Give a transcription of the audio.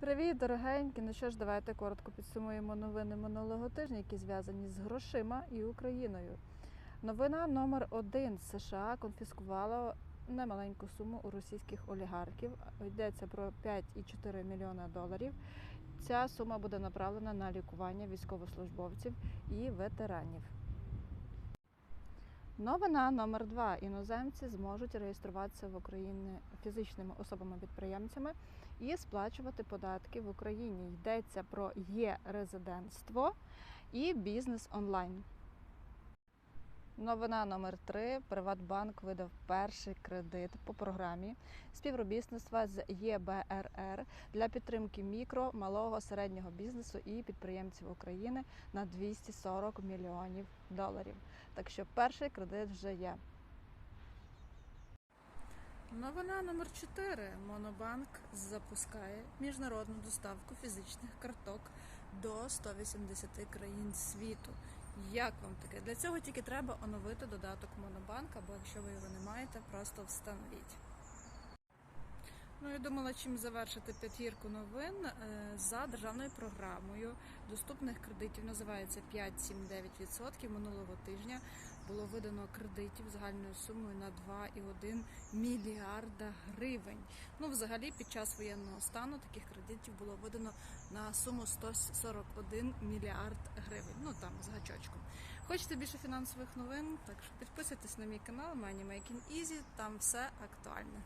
Привіт, дорогенькі! Ну що ж, давайте коротко підсумуємо новини минулого тижня, які зв'язані з грошима і Україною. Новина номер один США конфіскувала немаленьку суму у російських олігархів. Йдеться про 5,4 мільйона доларів. Ця сума буде направлена на лікування військовослужбовців і ветеранів. Новина номер два. Іноземці зможуть реєструватися в Україні фізичними особами-підприємцями і сплачувати податки в Україні. Йдеться про є-резидентство і бізнес онлайн. Новина номер 3 Приватбанк видав перший кредит по програмі співробітництва з ЄБРР для підтримки мікро, малого, середнього бізнесу і підприємців України на 240 мільйонів доларів. Так що перший кредит вже є. Новина номер 4 Монобанк запускає міжнародну доставку фізичних карток до 180 країн світу. Як вам таке? Для цього тільки треба оновити додаток Монобанк, або якщо ви його не маєте, просто встановіть. Ну, я думала, чим завершити п'ятірку новин Е, за державною програмою доступних кредитів називається 5-7-9%. Минулого тижня було видано кредитів загальною сумою на 2,1 мільярда гривень. Ну, взагалі, під час воєнного стану таких кредитів було видано на суму 141 мільярд гривень. Ну там з гачочком. Хочете більше фінансових новин? Так що підписуйтесь на мій канал Money Making Easy, там все актуальне.